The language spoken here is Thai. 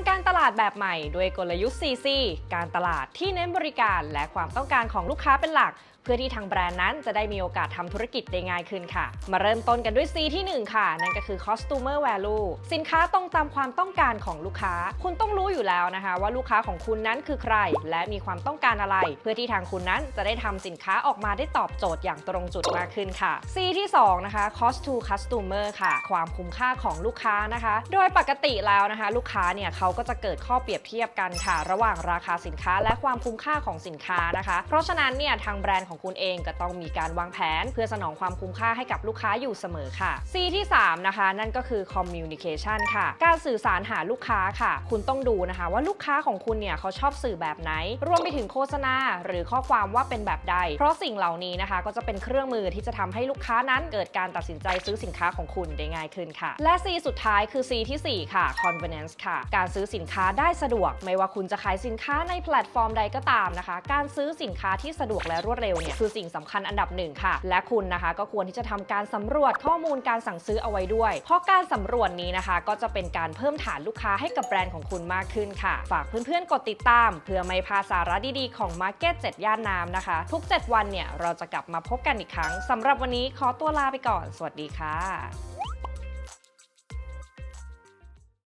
ำการตลาดแบบใหม่ด้วยกลยุทธ์ CC การตลาดที่เน้นบริการและความต้องการของลูกค้าเป็นหลัก เพื่อที่ทางแบรนด์นั้นจะได้มีโอกาสทำธุรกิจได้ง่ายขึ้นค่ะ มาเริ่มต้นกันด้วย C ที่ 1 ค่ะ นั่นก็คือ Customer Value สินค้าตรงตามความต้องการของลูกค้า คุณต้องรู้อยู่แล้วนะคะ ว่าลูกค้าของคุณนั้นคือใคร และมีความต้องการอะไร เพื่อที่ทางคุณนั้นจะได้ทำสินค้าออกมาได้ตอบโจทย์อย่างตรงจุดมากขึ้นค่ะ C ที่ 2 นะคะ Cost to Customer ค่ะ ความคุ้มค่าของลูกค้านะคะ โดยปกติแล้วนะคะ ลูกค้าเนี่ยเขาาก็จะเกิดข้อเปรียบเทียบกันค่ะ ระหว่างราคาสินค้าและความคุ้มค่าของสินค้านะคะ เพราะฉะนั้นเนี่ยทางแบรนด์ของคุณเองก็ต้องมีการวางแผน เพื่อสนองความคุ้มค่าให้กับลูกค้าอยู่เสมอค่ะ C ที่3นะคะนั่นก็คือ Communication ค่ะ การสื่อสารหาลูกค้าค่ะ คุณต้องดูนะคะว่าลูกค้าของคุณเนี่ยเขาชอบสื่อแบบไหน รวมไปถึงโฆษณา หรือข้อความว่าเป็นแบบใด เพราะสิ่งเหล่านี้นะคะ ก็จะเป็นเครื่องมือที่จะทำให้ลูกค้านั้นเกิดการตัดสินใจซื้อสินค้าของคุณได้ง่ายขึ้นค่ะ และ C สุดท้ายคือ C ทีสี่4 ค่ะ convenience ค่ะ การซื้อสินค้าได้สะดวก ไม่ว่าคุณจะขายสินค้าในแพลตฟอร์มใดก็ตามนะคะ การซื้อสินค้าที่สะดวกและรวดเร็วเนี่ยคือสิ่งสำคัญอันดับหนึ่งค่ะ และคุณนะคะก็ควรที่จะทำการสำรวจข้อมูลการสั่งซื้อเอาไว้ด้วย เพราะการสำรวจนี้นะคะ ก็จะเป็นการเพิ่มฐานลูกค้าให้กับแบรนด์ของคุณมากขึ้นค่ะ ฝากเพื่อนๆกดติดตาม เพื่อไม่พลาดสาระดีๆของ Market 7ย่านน้ำนะคะ ทุก 7 วันเนี่ยเราจะกลับมาพบกันอีกครั้งสำหรับวันนี้ขอตัวลาไปก่อน สวัสดีค่ะ